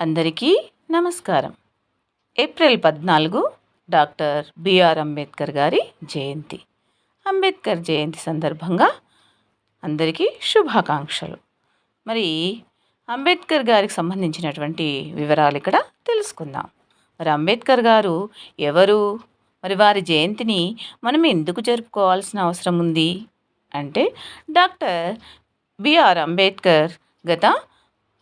అందరికీ నమస్కారం. ఏప్రిల్ పద్నాలుగు డాక్టర్ బిఆర్ అంబేద్కర్ గారి జయంతి. అంబేద్కర్ జయంతి సందర్భంగా అందరికీ శుభాకాంక్షలు. మరి అంబేద్కర్ గారికి సంబంధించినటువంటి వివరాలు ఇక్కడ తెలుసుకుందాం. మరి అంబేద్కర్ గారు ఎవరు? మరి వారి జయంతిని మనం ఎందుకు జరుపుకోవాల్సిన అవసరం ఉంది? అంటే డాక్టర్ బిఆర్ అంబేద్కర్ గత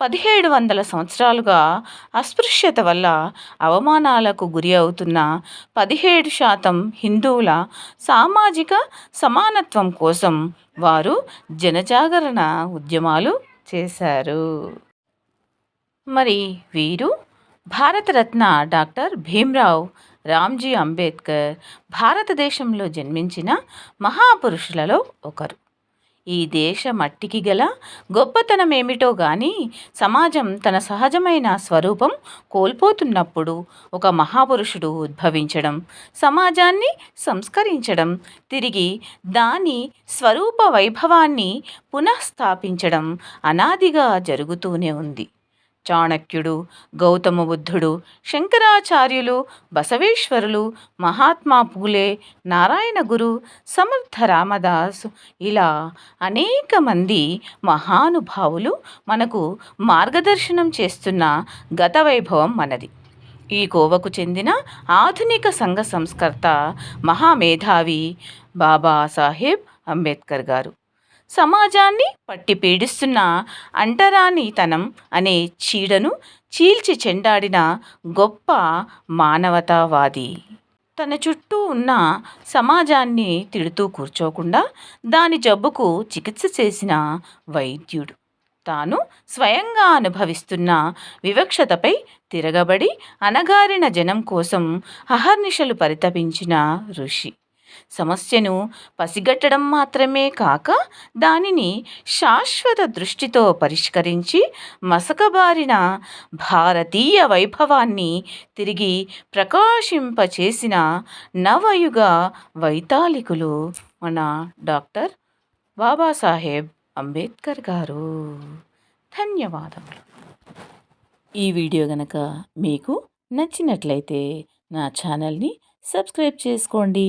పదిహేడు వందల సంవత్సరాలుగా అస్పృశ్యత వల్ల అవమానాలకు గురి అవుతున్న పదిహేడు శాతం హిందువుల సామాజిక సమానత్వం కోసం వారు జనజాగరణ ఉద్యమాలు చేశారు. మరి వీరు భారతరత్న డాక్టర్ భీమ్రావ్ రామ్జీ అంబేద్కర్ భారతదేశంలో జన్మించిన మహాపురుషులలో ఒకరు. ఈ దేశ మట్టికి గల గొప్పతనం ఏమిటో గాని సమాజం తన సహజమైన స్వరూపం కోల్పోతున్నప్పుడు ఒక మహాపురుషుడు ఉద్భవించడం సమాజాన్ని సంస్కరించడం తిరిగి దాని స్వరూప వైభవాన్ని పునఃస్థాపించడం అనాదిగా జరుగుతూనే ఉంది. చాణక్యుడు గౌతమ బుద్ధుడు శంకరాచార్యులు బసవేశ్వరులు మహాత్మా పూలే నారాయణ గురు సమర్థ రామదాస్ ఇలా అనేక మంది మహానుభావులు మనకు మార్గదర్శనం చేస్తున్న గత వైభవం మనది. ఈ కోవకు చెందిన ఆధునిక సంఘ సంస్కర్త మహామేధావి బాబాసాహెబ్ అంబేద్కర్ గారు. సమాజాన్ని పట్టి పీడిస్తున్న అంటరానితనం అనే చీడను చీల్చి చెండాడిన గొప్ప మానవతావాది. తన చుట్టూ ఉన్న సమాజాన్ని తిడుతూ కూర్చోకుండా దాని జబ్బుకు చికిత్స చేసిన వైద్యుడు. తాను స్వయంగా అనుభవిస్తున్న వివక్షతపై తిరగబడి అనగారిన జనం కోసం అహర్నిశలు పరితపించిన ఋషి. సమస్యను పసిగట్టడం మాత్రమే కాక దానిని శాశ్వత దృష్టితో పరిష్కరించి మసకబారిన భారతీయ వైభవాన్ని తిరిగి ప్రకాశింపచేసిన నవయుగ వైతాళికులు మన డాక్టర్ బాబాసాహెబ్ అంబేద్కర్ గారు. ధన్యవాదములు. ఈ వీడియో గనక మీకు నచ్చినట్లయితే నా ఛానల్ని సబ్స్క్రైబ్ చేసుకోండి.